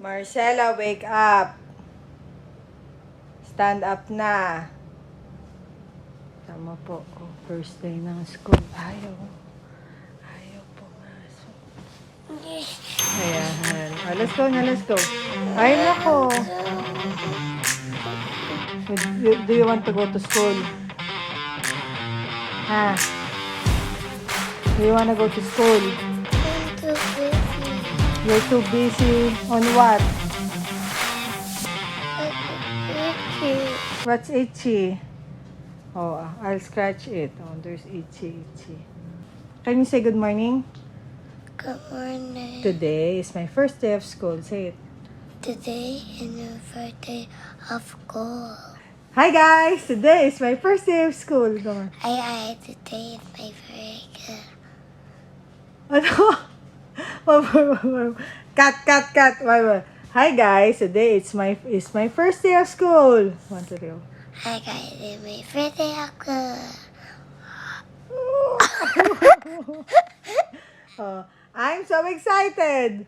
Marcela, wake up. Stand up na. Tama po. Oh, first day ng school. Ayaw. Ayaw pumasok. Ayan. Oh, let's go na, let's go. Ay, nako. Do, do you want to go to school? Ha? Do you want to go to school? You're too busy on what? Itchy. What's itchy? Oh, I'll scratch it. Oh, there's itchy, itchy. Can you say good morning? Good morning. Today is my first day of school. Say it. Today is the first day of school. Hi guys! Today is my first day of school. Come on. I, I, today is my first day. Oh, ano? One more, one. Cut, cut, cut. One more. Hi guys! Today it's my it's my first day of school. One, two, three. Hi guys, it's my first day of school. Oh, I'm so excited.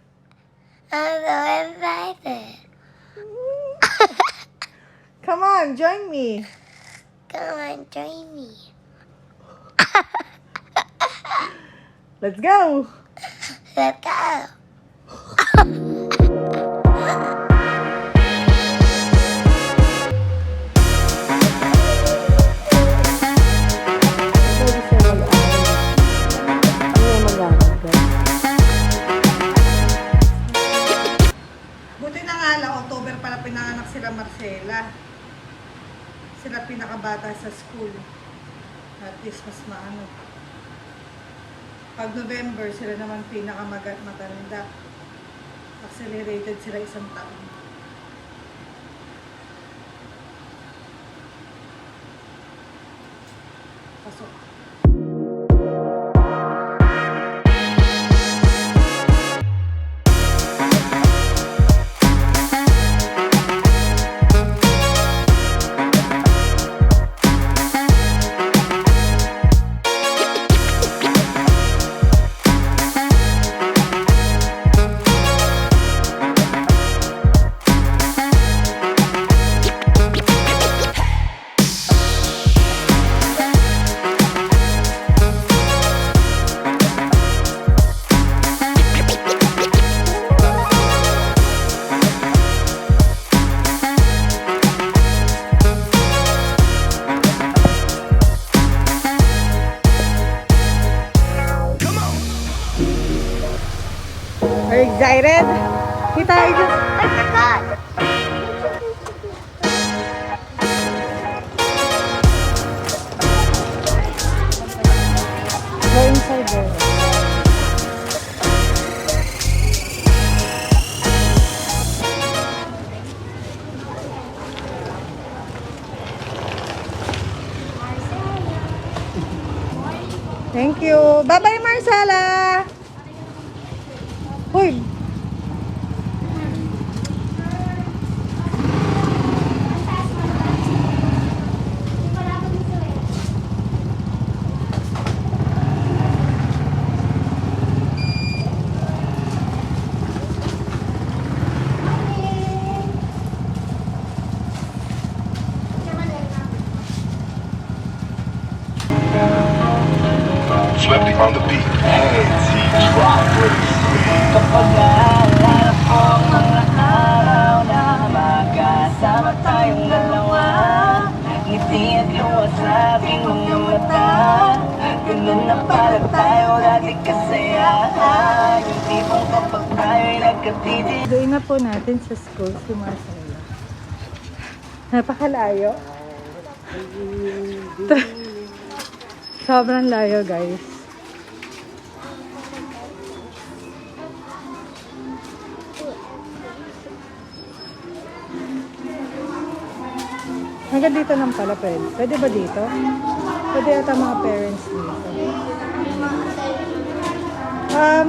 I'm so excited. Come on, join me. Come on, join me. Let's go. Go. Buti na nga lang, October pala pinanganak sila Marcela. Sila pinakabata sa school. At least mas maano. Pag November, sila naman pinakamagat matanda. Accelerated sila isang taon. Pasok. Excited? Kita, I just... I forgot. Go inside. Thank you. Bye-bye, Marcela. Hoy. Flipping on the beat. Hands he drop araw na magkasama tayong dalawa Ngiti at luha sa aking mga na pala tayo dati kasayahan Yung tipong kapag tayo'y nagkatitig Doon po natin sa school Marcela. Napakalayo. Sobrang layo, guys. Hanggang dito lang pala pwede. Pwede ba dito? Pwede yata mga parents dito. Um,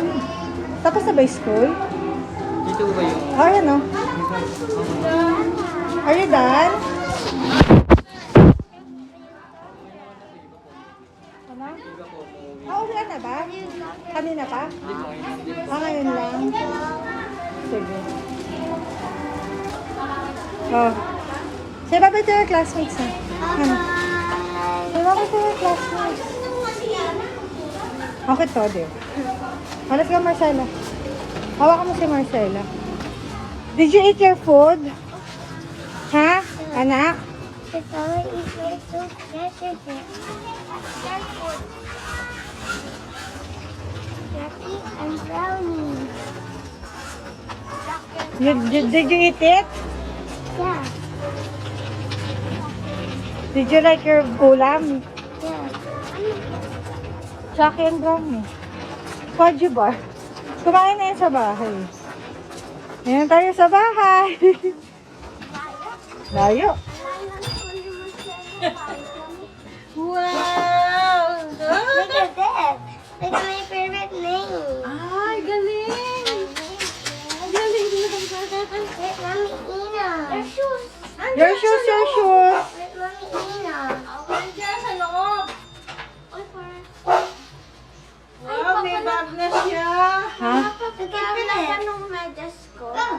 tapos na ba school? Dito ba yun? Oh, yan o. Are you done? Ano? Ah, uwi na ba? Kanina pa? Ah, ngayon lang. Sige. Oh. Say bye-bye to your classmates, ha? Ano? Say bye-bye to your classmates. Okay to. Oh, let's go, Marcela. Hawakan mo si Marcela. Did you eat your food? Ha? Anak? If I eat my soup yesterday, Yucky and brownie. You, did, did you eat it? Yeah, Did you like your ulam? yeah. Chucky and brownie. Fudgy bar. Kumain na yan sa bahay. Ayan tayo sa bahay. Layo. Wow! Look at this. Look at my favorite name. Ay, galing! Galing. Mommy Ina? Your shoes. Your shoes, your shoes. Wow, may bag na siya. Ha? Look at this. Anong medyas ko? Ha?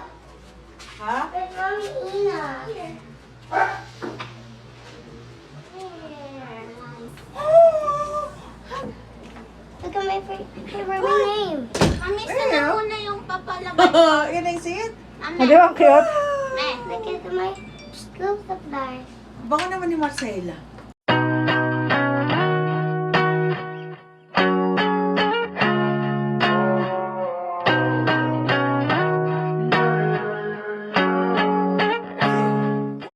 Mommy Ina? Look at my fa- favorite name. Mami, Where? saan na yung papalabas? Yun ang sit. Mami, Hindi ba ang cute? Look at my school supplies. Baka naman ni Marcela.